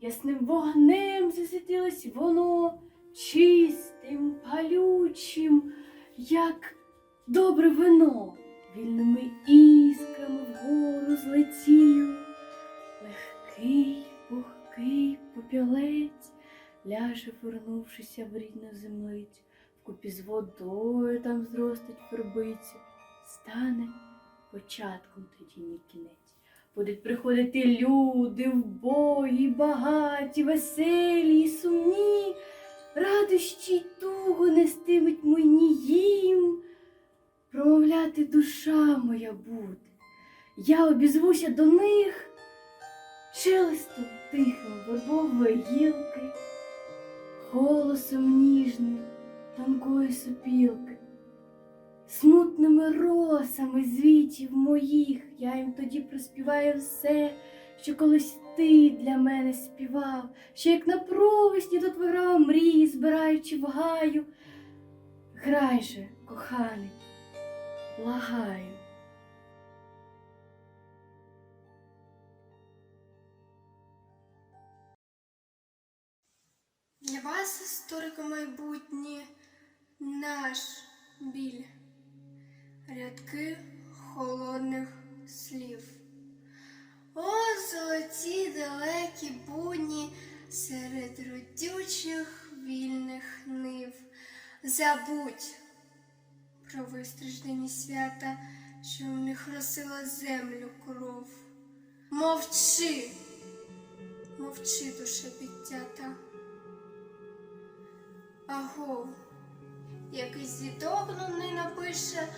ясним вогнем засвітилось воно, чистим, палючим, як добре вино, вільними іскрами вгору злетів. Легкий, пухкий попілець ляже, вернувшися в рідну землицю, вкупі з водою там зростить вербиця, стане початком тоді мій кінець. Будуть приходити люди в бої, багаті, веселі і сумні, радощі й тугу нестимуть мені їм, промовляти душа моя буде. Я обізвуся до них шелестом тихим вербової гілки, голосом ніжним тонкої сопілки, смутними росами звітів моїх я їм тоді проспіваю все, що колись ти для мене співав, що як на провесні тут виграв мрії, збираючи в гаю. Грай же, коханий, благаю. Для вас, історико майбутнє, наш біль, рядки холодних слів. О, золоті далекі будні серед родючих вільних нив. Забудь про вистраждені свята, що в них росила землю кров. Мовчи, мовчи, душа підтята. Аго, якийсь діток не напише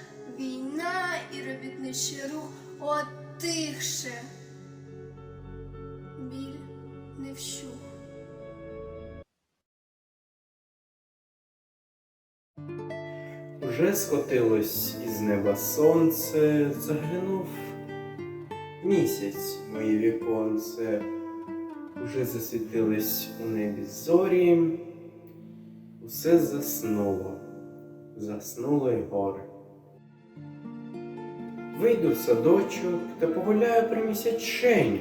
робітничий рух отихше. Біль не вщух. Уже скотилось із неба сонце, заглянув місяць моє віконце, уже засвітились у небі зорі, усе заснуло, заснуло й гори. Вийду в садочок та погуляю при місячень,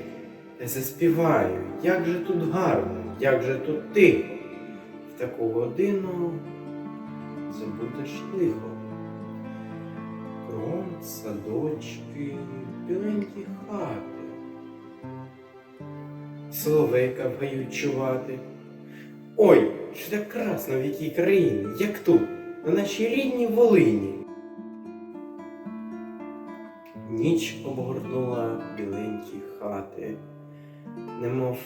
та заспіваю, як же тут гарно, як же тут тихо. В таку годину забудеш лихо. Кругом садочки, біленькі хати, соловейка в гаю чувати. Ой, що так красно в якій країні, як тут, на нашій рідній Волині. Ніч обгорнула біленькі хати, немов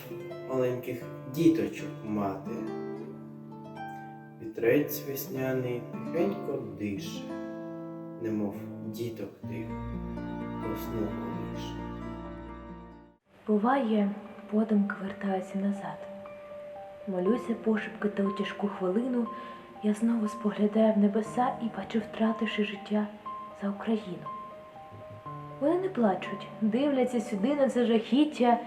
маленьких діточок мати. Вітрець весняний тихенько дише, немов діток тих, сну колише. Буває, подумки вертаюся назад. Молюся пошепки та у тяжку хвилину я знову споглядаю в небеса і бачу, втративши життя за Україну. Вони не плачуть, дивляться сюди на це жахіття,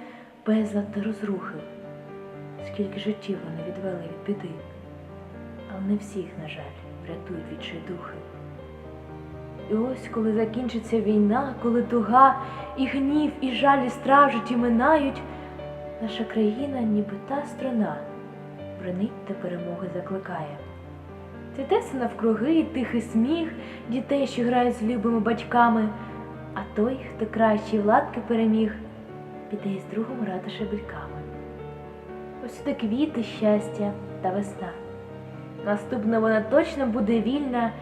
безлад та розрухи. Скільки життів вони відвели від біди, але не всіх, на жаль, врятують відчайдухи. І ось, коли закінчиться війна, коли туга і гнів, і жаль, і страх в минають, наша країна, ніби та страна, бренить та перемоги закликає. Цвіте все навкруги, і тихий сміх дітей, що грають з любими батьками, той, хто кращі владки переміг, піде із другом рада шебельками. Усюди квіти, щастя та весна. Наступна вона точно буде вільна,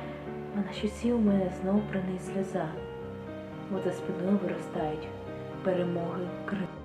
а на щоці у мене знов приниз сльоза, бо за спиною виростають перемоги крил.